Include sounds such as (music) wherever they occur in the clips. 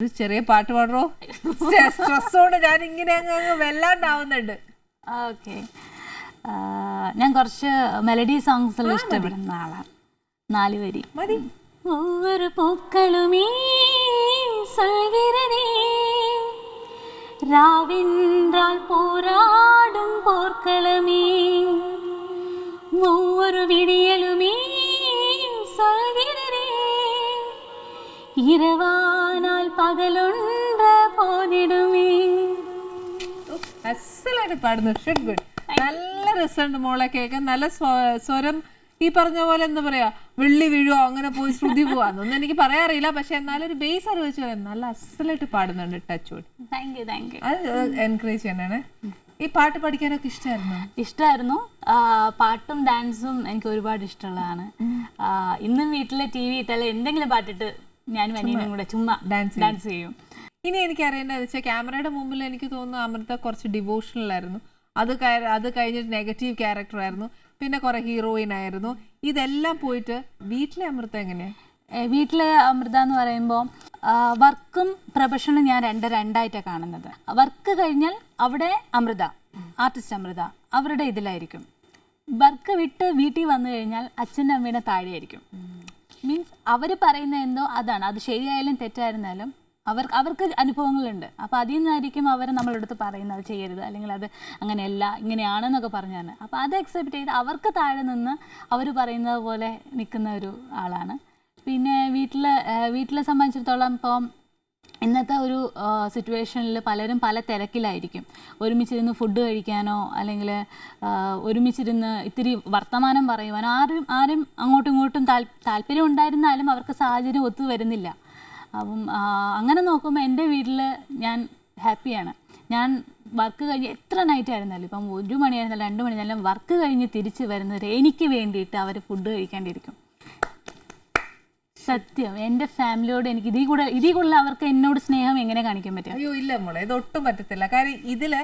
ഒരു ചെറിയ പാട്ട് പാടറോ സ്ട്രെസ് കൊണ്ട് ഞാൻ ഇങ്ങനെ അങ്ങ് അങ്ങ് വല്ലാണ്ടാവുന്നുണ്ട് ഓക്കെ ഞാൻ കുറച്ച് മെലഡി സോങ്സ് എല്ലാം ഇഷ്ടപ്പെടുന്ന ആളാണ് നാല് വരി മതി ஒவ்வொரு பூக்களுமே சொல்கிறதே ராவென்றால் போராடும் போர்க்களமே ஒவ்வொரு விடியலுமே சொல்கிறதே இரவானால் ഗുഡ് നല്ല രസമുണ്ട് മോളെ കേൾക്കാൻ. നല്ല സ്വരം ഈ പറഞ്ഞ പോലെ എന്താ പറയാ വെള്ളി വീഴുവോ അങ്ങനെ പോയി ശ്രുതി പോവാ ഒന്നും എനിക്ക് പറയാറില്ല പക്ഷെ എന്നാലും ഒരു ബേസ് അറിവിച്ച് പറയാം. നല്ല അസലായിട്ട് പാടുന്നുണ്ട് ടച്ച് വുഡ് അത് എൻകറേജ് ചെയ്യണേ. ഈ പാട്ട് പഠിക്കാനൊക്കെ ഇഷ്ടമായിരുന്നു ഇഷ്ടമായിരുന്നു പാട്ടും ഡാൻസും എനിക്ക് ഒരുപാട് ഇഷ്ടമുള്ളതാണ്. ഇന്നും വീട്ടിലെ ടി വി ഇട്ടാലും എന്തെങ്കിലും പാട്ടിട്ട് ഞാനും അനിയനും കൂടെ ചുമ്മാ ഡാൻസ് ഡാൻസ് ചെയ്യും. ഇനി എനിക്ക് അറിയേണ്ടത് വെച്ചാൽ ക്യാമറയുടെ മുമ്പിൽ എനിക്ക് തോന്നുന്നു അമൃത കുറച്ച് ഡിവോഷണൽ ആയിരുന്നു. അത് അത് കഴിഞ്ഞിട്ട് നെഗറ്റീവ് ക്യാരക്ടർ ആയിരുന്നു. പിന്നെ കുറെ ഹീറോയിൻ ആയിരുന്നു. ഇതെല്ലാം പോയിട്ട് വീട്ടിലെ അമൃത എങ്ങനെയാണ് വീട്ടിലെ അമൃത എന്ന് പറയുമ്പോൾ വർക്കും പ്രൊഫഷനും ഞാൻ രണ്ട് രണ്ടായിട്ടാണ് കാണുന്നത്. വർക്ക് കഴിഞ്ഞാൽ അവിടെ അമൃത ആർട്ടിസ്റ്റ് അമൃത അവരുടെ ഇതിലായിരിക്കും. വർക്ക് വിട്ട് വീട്ടിൽ വന്നു കഴിഞ്ഞാൽ അച്ഛന്റെ അമ്മയുടെ താഴെയായിരിക്കും. മീൻസ് അവർ പറയുന്ന എന്തോ അതാണ്. അത് ശരിയായാലും തെറ്റായിരുന്നാലും അവർ അവർക്ക് അനുഭവങ്ങളുണ്ട്. അപ്പോൾ അതിൽ നിന്നായിരിക്കും അവർ നമ്മളെടുത്ത് പറയുന്നത് ചെയ്യരുത് അല്ലെങ്കിൽ അത് അങ്ങനെയല്ല ഇങ്ങനെയാണെന്നൊക്കെ പറഞ്ഞാണ്. അപ്പോൾ അത് അക്സെപ്റ്റ് ചെയ്ത് അവർക്ക് താഴെ നിന്ന് അവർ പറയുന്നത് പോലെ നിൽക്കുന്ന ഒരു ആളാണ്. പിന്നെ വീട്ടിൽ വീട്ടിലെ സംബന്ധിച്ചിടത്തോളം ഇപ്പം ഇന്നത്തെ ഒരു സിറ്റുവേഷനിൽ പലരും പല തിരക്കിലായിരിക്കും. ഒരുമിച്ചിരുന്ന് ഫുഡ് കഴിക്കാനോ അല്ലെങ്കിൽ ഒരുമിച്ചിരുന്ന് ഇത്തിരി വർത്തമാനം പറയുവാനോ ആരും ആരും അങ്ങോട്ടും ഇങ്ങോട്ടും താല്പര്യം ഉണ്ടായിരുന്നാലും അവർക്ക് സാഹചര്യം ഒത്തു വരുന്നില്ല. അപ്പം അങ്ങനെ നോക്കുമ്പോൾ എന്റെ വീട്ടിൽ ഞാൻ ഹാപ്പിയാണ്. ഞാൻ വർക്ക് കഴിഞ്ഞ് എത്ര നൈറ്റ് ആയിരുന്നാലും ഇപ്പം ഒരു മണിയായിരുന്നാലും രണ്ട് മണിയായിരുന്നാലും വർക്ക് കഴിഞ്ഞ് തിരിച്ച് വരുന്നവർ എനിക്ക് വേണ്ടിയിട്ട് അവർ ഫുഡ് കഴിക്കാണ്ടിരിക്കും സത്യം. എന്റെ ഫാമിലിയോട് എനിക്ക് ഇതിൽ കൂടെ ഇതിൽ കൂടുതൽ അവർക്ക് എന്നോട് സ്നേഹം എങ്ങനെ കാണിക്കാൻ പറ്റും? അയ്യോ ഇല്ല മോളെ ഇത് ഒട്ടും പറ്റത്തില്ല. കാര്യം ഇതിൽ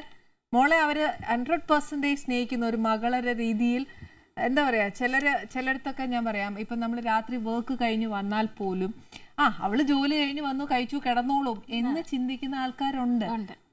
മോളെ അവർ ഹൺഡ്രഡ് പെർസെന്റേജ് സ്നേഹിക്കുന്ന ഒരു മകളുടെ രീതിയിൽ എന്താ പറയാ ചിലര് ചിലടത്തൊക്കെ ഞാൻ പറയാം ഇപ്പൊ നമ്മൾ രാത്രി വർക്ക് കഴിഞ്ഞ് വന്നാൽ പോലും ആ അവൾ ജോലി കഴിഞ്ഞ് വന്നു കഴിച്ചു കിടന്നോളും എന്ന് ചിന്തിക്കുന്ന ആൾക്കാരുണ്ട്.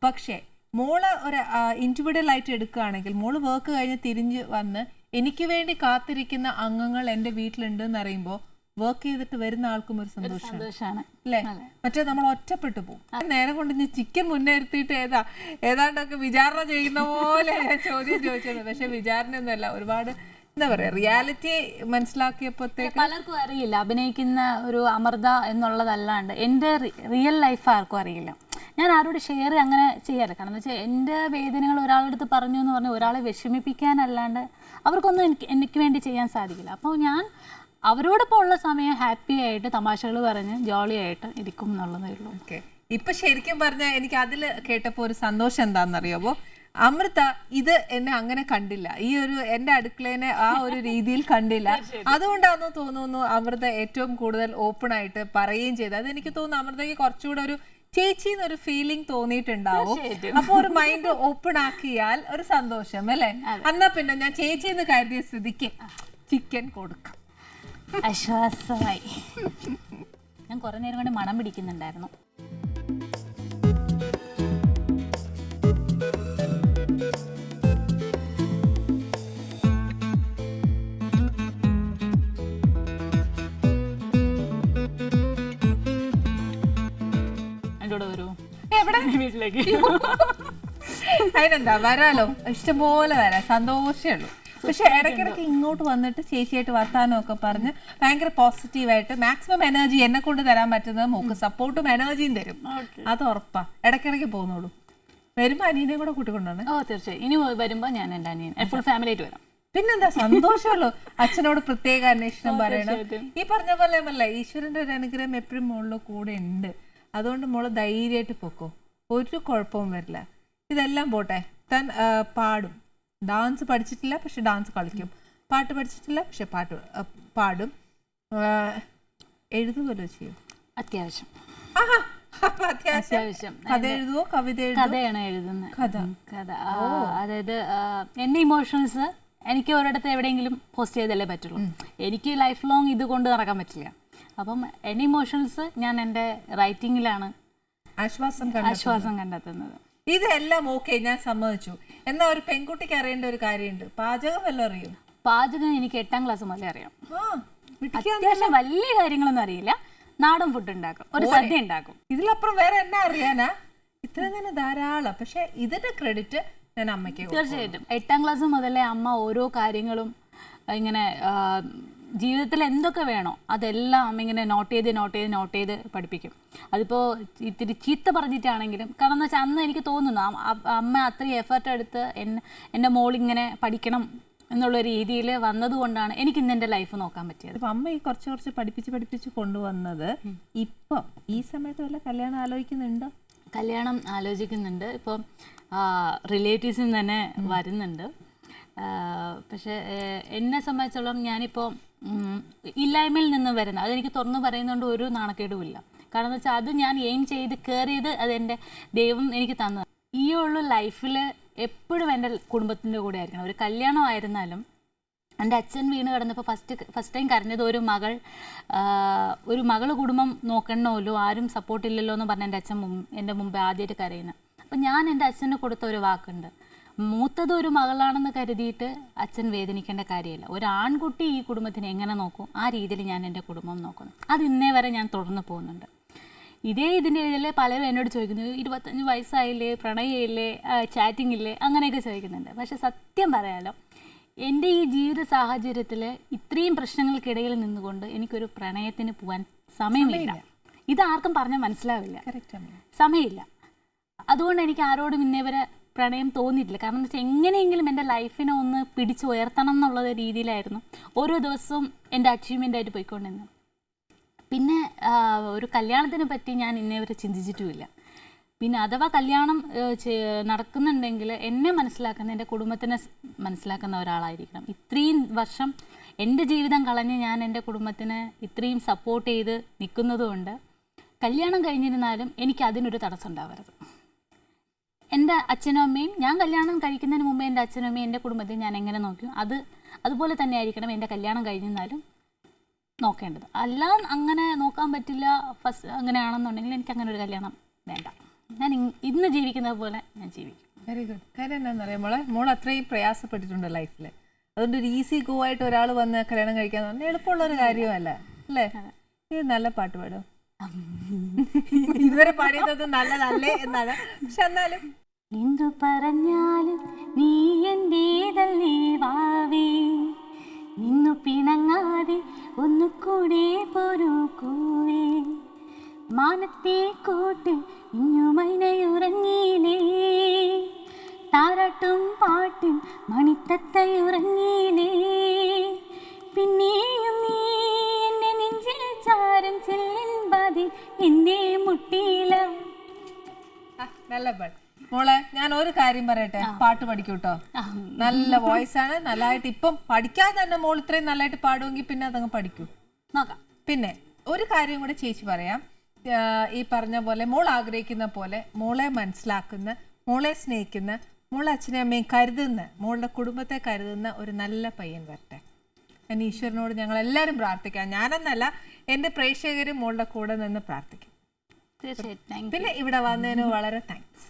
പക്ഷേ മോൾ ഒരു ഇൻഡിവിജ്വൽ ആയിട്ട് എടുക്കുകയാണെങ്കിൽ മോൾ വർക്ക് കഴിഞ്ഞ് തിരിഞ്ഞ് വന്ന് എനിക്ക് വേണ്ടി കാത്തിരിക്കുന്ന അംഗങ്ങൾ എന്റെ വീട്ടിലുണ്ട് എന്ന് അറിയുമ്പോൾ വർക്ക് ചെയ്തിട്ട് വരുന്ന ആൾക്കും ഒരു സന്തോഷം സന്തോഷമാണ്. അല്ലേ? മറ്റേ നമ്മൾ ഒറ്റപ്പെട്ടു പോകും. നേരെ കൊണ്ട് ഞാൻ ചിക്കൻ മുന്നേ ഇരുത്തിയിട്ട് ഏതാ? ഏതാണ്ടൊക്കെ വിചാരണ ചെയ്യുന്ന പോലെ (laughs) ചോദ്യം ചോദിച്ചത്. പക്ഷെ വിചാരണ ഒന്നുമല്ല ഒരുപാട് എന്താ പറയാ റിയാലിറ്റി മനസ്സിലാക്കിയപ്പോഴത്തേക്ക് പലർക്കും അറിയില്ല. അഭിനയിക്കുന്ന ഒരു അമൃത എന്നുള്ളതല്ലാണ്ട് എന്റെ റിയൽ ലൈഫ് ആർക്കും അറിയില്ല. ഞാൻ ആരോട് ഷെയർ അങ്ങനെ ചെയ്യാറില്ല. കാരണം എന്ന് വെച്ചാൽ എന്റെ വേദനകൾ ഒരാളുടെ അടുത്ത് പറഞ്ഞു എന്ന് പറഞ്ഞാൽ ഒരാളെ വിഷമിപ്പിക്കാനല്ലാണ്ട് അവർക്കൊന്നും എനിക്ക് എനിക്ക് വേണ്ടി ചെയ്യാൻ സാധിക്കില്ല. അപ്പോൾ ഞാൻ അവരോടൊപ്പം ഉള്ള സമയം ഹാപ്പി ആയിട്ട് തമാശകൾ പറഞ്ഞ് ജോളിയായിട്ട് ഇരിക്കും എന്നുള്ളതേ ഉള്ളൂ. ഓക്കെ ഇപ്പൊ ശരിക്കും പറഞ്ഞാൽ എനിക്ക് അതിൽ കേട്ടപ്പോ ഒരു സന്തോഷം എന്താണെന്നറിയാമോ അമൃത ഇത് എന്നെ അങ്ങനെ കണ്ടില്ല. ഈ ഒരു എന്റെ അടുക്കളേനെ ആ ഒരു രീതിയിൽ കണ്ടില്ല. (laughs) അതുകൊണ്ടാണെന്ന് തോന്നുന്നു അമൃത ഏറ്റവും കൂടുതൽ ഓപ്പൺ ആയിട്ട് പറയുകയും ചെയ്തത്. അത് എനിക്ക് തോന്നുന്നു അമൃതയ്ക്ക് കുറച്ചുകൂടെ ഒരു ചേച്ചി എന്നൊരു ഫീലിംഗ് തോന്നിയിട്ടുണ്ടാവും അപ്പൊ ഒരു മൈൻഡ് ഓപ്പൺ ആക്കിയാൽ ഒരു സന്തോഷം അല്ലെ? അന്നാ പിന്നെ ഞാൻ ചേച്ചി എന്ന് കരുതിയ സ്ഥിതിക്ക് ചിക്കൻ കൊടുക്കാം. ആശ്വാസമായി ഞാൻ കുറേ നേരം കൊണ്ട് മണം പിടിക്കുന്നുണ്ടായിരുന്നു. വീട്ടിലേക്ക്. അതിനെന്താ? വരാലോ. ഇഷ്ടംപോലെ വരാം. സന്തോഷമേ ഉള്ളൂ. പക്ഷെ ഇടയ്ക്കിടയ്ക്ക് ഇങ്ങോട്ട് വന്നിട്ട് ചേച്ചിയായിട്ട് വർത്താനം ഒക്കെ പറഞ്ഞ് ഭയങ്കര പോസിറ്റീവായിട്ട് മാക്സിമം എനർജി എന്നെ കൊണ്ട് തരാൻ പറ്റുന്നത് മോക്ക് സപ്പോർട്ടും എനർജിയും തരും. അത് ഉറപ്പാ. ഇടയ്ക്കിടയ്ക്ക് പോകുന്നുള്ളൂ. വരുമ്പോ അനിയനെ കൂടെ കൂട്ടിക്കൊണ്ടാണ് ഓ തീർച്ചയായും. ഇനി വരുമ്പോ ഞാൻ എന്റെ അനിയൻ ഫുൾ ഫാമിലി ആയിട്ട് വരാം. പിന്നെന്താ? സന്തോഷമല്ലോ. അച്ഛനോട് പ്രത്യേക അന്വേഷണം പറയണം. ഈ പറഞ്ഞ പോലെ അല്ല ഈശ്വരന്റെ ഒരു അനുഗ്രഹം എപ്പോഴും മോളിൽ കൂടെ ഉണ്ട്. അതുകൊണ്ട് മോൾ ധൈര്യമായിട്ട് പൊക്കോ. ഒരു കുഴപ്പവും വരില്ല. ഇതെല്ലാം പോട്ടെ. താൻ പാടും. ഡാൻസ് പഠിച്ചിട്ടില്ല പക്ഷെ ഡാൻസ് കളിക്കും. പാട്ട് പഠിച്ചിട്ടില്ല പക്ഷെ പാട്ട് പാടും. എഴുതുമല്ലോ ചെയ്യും. അത്യാവശ്യം. അത്യാവശ്യം. കഥ എഴുതുവോ? കവിത കഥയാണ് എഴുതുന്നത്. കഥ. കഥ. അതായത് എന്റെ എന്റെ ഇമോഷൻസ് എനിക്ക് ഒരിടത്ത് എവിടെയെങ്കിലും പോസ്റ്റ് ചെയ്തല്ലേ പറ്റുള്ളൂ. എനിക്ക് ലൈഫ് ലോങ് ഇത് കൊണ്ട് നടക്കാൻ പറ്റില്ല. അപ്പം എന്റെ ഇമോഷൻസ് ഞാൻ എന്റെ റൈറ്റിംഗിലാണ് ആശ്വാസം ആശ്വാസം കണ്ടെത്തുന്നത്. ഇതെല്ലാം ഓക്കെ ഞാൻ സമ്മതിച്ചു. എന്നാ ഒരു പെൺകുട്ടിക്ക് അറിയേണ്ട ഒരു കാര്യമുണ്ട്. പാചകം വല്ലതും അറിയും? പാചകം എനിക്ക് എട്ടാം ക്ലാസ് മുതലേ അറിയാം. ആ. അത്യാവശ്യം വലിയ കാര്യങ്ങളൊന്നും അറിയില്ല. നാടൻ ഫുഡ് ഉണ്ടാക്കും. ഒരു സദ്യ ഉണ്ടാക്കും. ഇതിലപ്പുറം വേറെ എന്നാ അറിയാനാ? ഇത്ര തന്നെ ധാരാളം. പക്ഷെ ഇതിന്റെ ക്രെഡിറ്റ് ഞാൻ അമ്മയ്ക്ക് കൊടുക്കും. തീർച്ചയായിട്ടും. എട്ടാം ക്ലാസ് മുതലേ അമ്മ ഓരോ കാര്യങ്ങളും ഇങ്ങനെ ആ, ജീവിതത്തിൽ എന്തൊക്കെ വേണോ അതെല്ലാം അമ്മ ഇങ്ങനെ നോട്ട് ചെയ്ത് നോട്ട് ചെയ്ത് നോട്ട് ചെയ്ത് പഠിപ്പിക്കും. അതിപ്പോൾ ഇത്തിരി ചീത്ത പറഞ്ഞിട്ടാണെങ്കിലും കാരണം എന്ന് വെച്ചാൽ അന്ന് എനിക്ക് തോന്നുന്നു അമ്മ അത്രയും എഫേർട്ട് എടുത്ത് എന്നെ എന്റെ മോളിങ്ങനെ പഠിക്കണം എന്നുള്ള രീതിയിൽ വന്നതുകൊണ്ടാണ് എനിക്ക് ഇന്ന് എന്റെ ലൈഫ് നോക്കാൻ പറ്റിയത്. അപ്പം അമ്മ ഈ കുറച്ച് കുറച്ച് പഠിപ്പിച്ച് പഠിപ്പിച്ച് കൊണ്ടുവന്നത് ഇപ്പം ഈ സമയത്ത് വല്ല കല്യാണം ആലോചിക്കുന്നുണ്ടോ? കല്യാണം ആലോചിക്കുന്നുണ്ട്. ഇപ്പം റിലേറ്റീവ്സിൽ നിന്ന് തന്നെ വരുന്നുണ്ട്. പക്ഷേ എന്നെ സംബന്ധിച്ചോളം ഞാനിപ്പോൾ ഇല്ലായ്മയിൽ നിന്ന് വരുന്ന അതെനിക്ക് തുറന്നു പറയുന്നതുകൊണ്ട് ഒരു നാണക്കേടുമില്ല. കാരണം എന്ന് വെച്ചാൽ അത് ഞാൻ എയിം ചെയ്ത് കയറിയത് അതെന്റെ ദൈവം എനിക്ക് തന്നത്. ഈ ഉള്ള ലൈഫിൽ എപ്പോഴും എന്റെ കുടുംബത്തിന്റെ കൂടെ ആയിരിക്കണം. ഒരു കല്യാണം ആയിരുന്നാലും എന്റെ അച്ഛൻ വീണ് കിടന്നപ്പോൾ ഫസ്റ്റ് ഫസ്റ്റ് ടൈം കരഞ്ഞത് ഒരു മകൾ ഒരു മകൾ കുടുംബം നോക്കണമല്ലോ ആരും സപ്പോർട്ട് ഇല്ലല്ലോ എന്ന് പറഞ്ഞ എന്റെ അച്ഛൻ എന്റെ മുമ്പ് ആദ്യമായിട്ട് കരയുന്നത് അപ്പം ഞാൻ എന്റെ അച്ഛന് കൊടുത്ത ഒരു വാക്കുണ്ട്. മൂത്തത് ഒരു മകളാണെന്ന് കരുതിയിട്ട് അച്ഛൻ വേദനിക്കേണ്ട കാര്യമില്ല. ഒരു ആൺകുട്ടി ഈ കുടുംബത്തിനെ എങ്ങനെ നോക്കും? ആ രീതിയിൽ ഞാൻ എന്റെ കുടുംബം നോക്കുന്നു. അത് ഇന്നേ വരെ ഞാൻ തുടർന്ന് പോകുന്നുണ്ട്. ഇതേ ഇതിന്റെ ഇതിൽ പലരും എന്നോട് ചോദിക്കുന്നു ഇരുപത്തഞ്ച് വയസ്സായില്ലേ? പ്രണയമില്ലേ? ചാറ്റിംഗ് ഇല്ലേ അങ്ങനെയൊക്കെ ചോദിക്കുന്നുണ്ട്. പക്ഷെ സത്യം പറയാലോ എന്റെ ഈ ജീവിത സാഹചര്യത്തിൽ ഇത്രയും പ്രശ്നങ്ങൾക്കിടയിൽ നിന്നുകൊണ്ട് എനിക്കൊരു പ്രണയത്തിന് പോകാൻ സമയമില്ല. ഇത് ആർക്കും പറഞ്ഞാൽ മനസ്സിലാവില്ല. സമയമില്ല. അതുകൊണ്ട് എനിക്ക് ആരോടും ഇന്നേ വരെ പ്രണയം തോന്നിയിട്ടില്ല. കാരണം എന്ന് വെച്ചാൽ എങ്ങനെയെങ്കിലും എന്റെ ലൈഫിനെ ഒന്ന് പിടിച്ച് ഉയർത്തണം എന്നുള്ള രീതിയിലായിരുന്നു. ഓരോ ദിവസവും എന്റെ അച്ചീവ്മെന്റ് ആയിട്ട് പോയിക്കൊണ്ടിരുന്നത്. പിന്നെ ഒരു കല്യാണത്തിനെ പറ്റി ഞാൻ ഇന്നേ വരെ ചിന്തിച്ചിട്ടുമില്ല. പിന്നെ അഥവാ കല്യാണം നടക്കുന്നുണ്ടെങ്കിൽ എന്നെ മനസ്സിലാക്കുന്ന എന്റെ കുടുംബത്തിനെ മനസ്സിലാക്കുന്ന ഒരാളായിരിക്കണം. ഇത്രയും വർഷം എന്റെ ജീവിതം കളഞ്ഞ് ഞാൻ എന്റെ കുടുംബത്തിന് ഇത്രയും സപ്പോർട്ട് ചെയ്ത് നിൽക്കുന്നതുകൊണ്ട് കല്യാണം കഴിഞ്ഞിരുന്നാലും എനിക്ക് അതിനൊരു തടസ്സം ഉണ്ടാവരുത്. എന്റെ അച്ഛനും അമ്മയും ഞാൻ കല്യാണം കഴിക്കുന്നതിന് മുമ്പേ എന്റെ അച്ഛനും അമ്മയും എന്റെ കുടുംബത്തെ ഞാൻ എങ്ങനെ നോക്കി? അത് അതുപോലെ തന്നെ ആയിരിക്കണം എന്റെ കല്യാണം കഴിഞ്ഞെന്നാലും നോക്കേണ്ടത്. അല്ല അങ്ങനെ നോക്കാൻ പറ്റില്ല. ഫസ്റ്റ് അങ്ങനെയാണെന്നുണ്ടെങ്കിൽ എനിക്ക് അങ്ങനെ ഒരു കല്യാണം വേണ്ട. ഞാൻ ഇന്ന് ജീവിക്കുന്നത് പോലെ ഞാൻ ജീവിക്കും. വെരി ഗുഡ് കാര്യം എന്താണെന്ന് അറിയാം? മോളെ മോൾ അത്രയും പ്രയാസപ്പെട്ടിട്ടുണ്ട് ലൈഫിൽ അതുകൊണ്ട് ഒരു ഈസി ഗോ ആയിട്ട് ഒരാൾ വന്ന് കല്യാണം കഴിക്കാൻ പറഞ്ഞാൽ എളുപ്പമുള്ള ഒരു കാര്യമല്ല അല്ലേ? ഇത് നല്ല പാട്ട് പാടും. ഇതുവരെ പാടിയത് നല്ലതല്ലേ എന്നാണ്. പക്ഷെ എന്നാലും എന്തു പറഞ്ഞാലും നീ എന്റേതല്ലേ വാവേ. നിന്നു പിണങ്ങാതെ ഒന്നു കൂടെ പോരൂ കൂവേ മാനത്തെ കോട്ട് ഇഞ്ഞുമൈനയുറങ്ങിയിലേ താരാട്ടും പാട്ടും മണിത്തത്തയുറങ്ങിയിലേ കാര്യം പറയട്ടെ? പാട്ട് പഠിക്കൂട്ടോ? നല്ല വോയിസ് ആണ് നല്ലതായിട്ട് ഇപ്പം പഠിക്കാതെ തന്നെ മോൾ ഇത്രയും നല്ലതായിട്ട് പാടുമെങ്കിൽ പിന്നെ അതങ്ങ് പഠിക്കൂ. നോക്കാം. പിന്നെ ഒരു കാര്യം കൂടെ ചേച്ചി പറയാം. ഈ പറഞ്ഞ പോലെ മോൾ ആഗ്രഹിക്കുന്ന പോലെ മോളെ മനസ്സിലാക്കുന്ന മോളെ സ്നേഹിക്കുന്ന മോളെ അച്ഛനെ അമ്മയും കരുതുന്ന മോളുടെ കുടുംബത്തെ കരുതുന്ന ഒരു നല്ല പയ്യൻ വരട്ടെ. ഞാൻ ഈശ്വരനോട് ഞങ്ങൾ എല്ലാവരും പ്രാർത്ഥിക്കാം. ഞാനെന്നല്ല എന്റെ പ്രേക്ഷകരും മോളുടെ കൂടെ നിന്ന് പ്രാർത്ഥിക്കും. തീർച്ചയായിട്ടും. പിന്നെ ഇവിടെ വന്നതിന് വളരെ താങ്ക്സ്